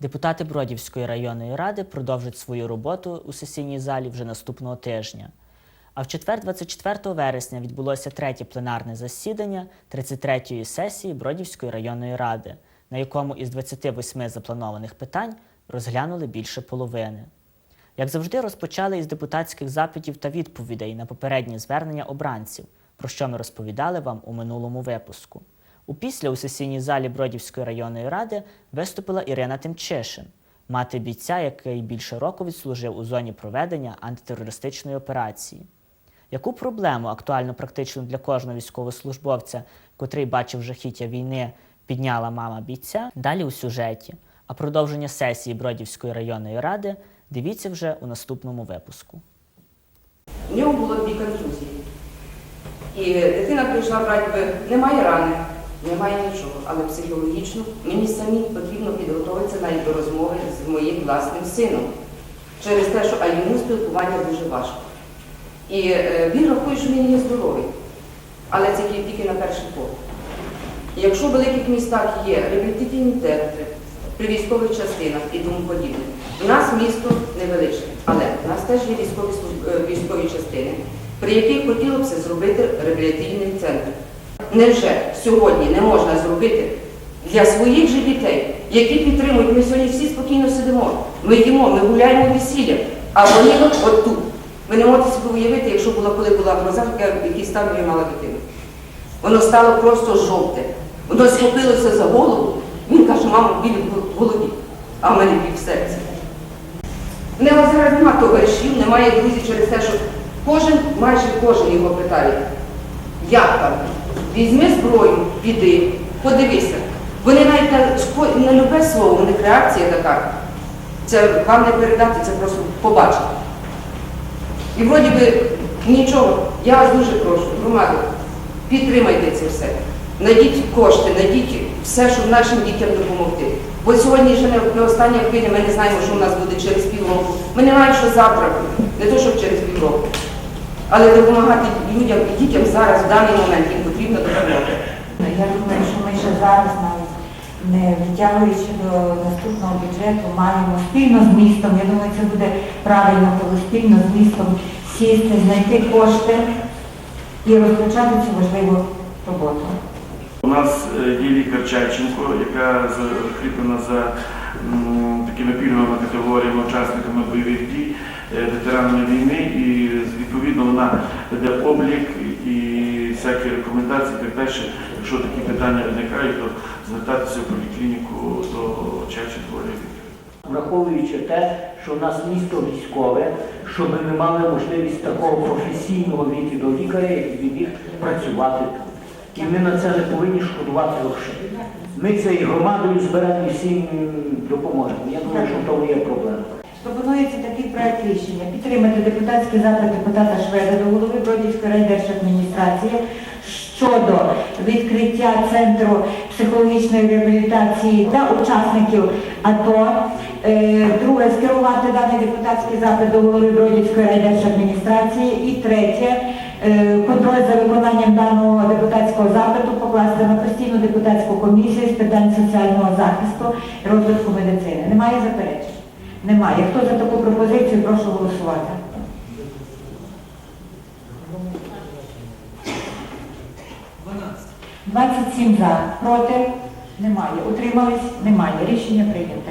Депутати Бродівської районної ради продовжать свою роботу у сесійній залі вже наступного тижня. А в четвер, 24 вересня, відбулося третє пленарне засідання 33-ї сесії Бродівської районної ради, на якому із 28 запланованих питань розглянули більше половини. Як завжди, розпочали із депутатських запитів та відповідей на попередні звернення обранців, про що ми розповідали вам у минулому випуску. Упісля у сесійній залі Бродівської районної ради виступила Ірина Тимчишин, мати бійця, який більше року відслужив у зоні проведення антитерористичної операції. Яку проблему актуально практично для кожного військовослужбовця, котрий бачив жахіття війни, підняла мама бійця? Далі у сюжеті. А продовження сесії Бродівської районної ради дивіться вже у наступному випуску. У нього було дві контузії. І дитина прийшла брати, немає рани, немає нічого, але психологічно мені самі потрібно підготуватися навіть до розмови з моїм власним сином. Через те, що а йому спілкування дуже важко. І е, він рахує, що він є здоровий, але це тільки- тільки на перший погляд. Якщо в великих містах є реабілітаційні центри, при військових частинах і тому подібне, у нас місто невеличке, але у нас теж є військові, е, військові частини, при яких хотілося б зробити реабілітаційний центр. Невже сьогодні не можна зробити для своїх же дітей, які підтримують, ми сьогодні всі спокійно сидимо, ми їмо, ми гуляємо весілля, а вони от тут. Ви не можете собі уявити, якщо була коли була гроза, яка- який стан я мала дитину. Воно стало просто жовте. Воно схопилося за голову. Він каже, мамо, біль в голові, а в мене біль в серці. В нього зараз немає товаришів, немає друзів через те, що кожен, майже кожен його питає, як там? Візьми зброю, піди, подивися. Вони навіть на, любе слово, у них реакція така. Це вам не передати, це просто побачити. І вроді би нічого, я вас дуже прошу, громаду, підтримайте це все. Найдіть кошти, найдіть все, щоб нашим дітям допомогти. Бо сьогодні вже не, остання хвиля, ми не знаємо, що в нас буде через півроку. Ми не знаємо, що завтра не то, щоб через півроку. Але допомагати людям і дітям зараз, в даний момент, їм потрібно допомогти. Я думаю, що ми ще зараз навіть не витягуючи до наступного бюджету, маємо спільно з містом, я думаю, це буде правильно, коли спільно з містом сісти, знайти кошти і розпочати цю важливу роботу. У нас е, є лікар Чайченко, яка закріплена за такими пільговими категоріями учасниками бойових дій, е, ветеранами війни, і вона веде облік і всякі рекомендації, і так далі. Якщо такі питання виникають, то звертатися в поліклініку до Олега враховуючи те, що в нас місто військове, щоб ми мали можливість такого професійного відділу лікаря, який міг працювати тут. І ми на це не повинні шкодувати грошей. Ми цією громадою зберемо і всім допоможемо. Я думаю, що в тому є проблема. Пропонується такий проект рішення підтримати депутатський запит депутата Шведа до голови Бродівської райдержадміністрації щодо відкриття центру психологічної реабілітації для учасників АТО. Е, Друге, скерувати даний депутатський запит до голови Бродівської райдержадміністрації. І третє, е, контроль за виконанням даного депутатського запиту покласти на постійну депутатську комісію з питань соціального захисту і розвитку медицини. Немає заперечень? Немає. Хто за таку пропозицію, прошу голосувати. Двадцять сім за. Проти? Немає. Утримались? Немає. Рішення прийнято.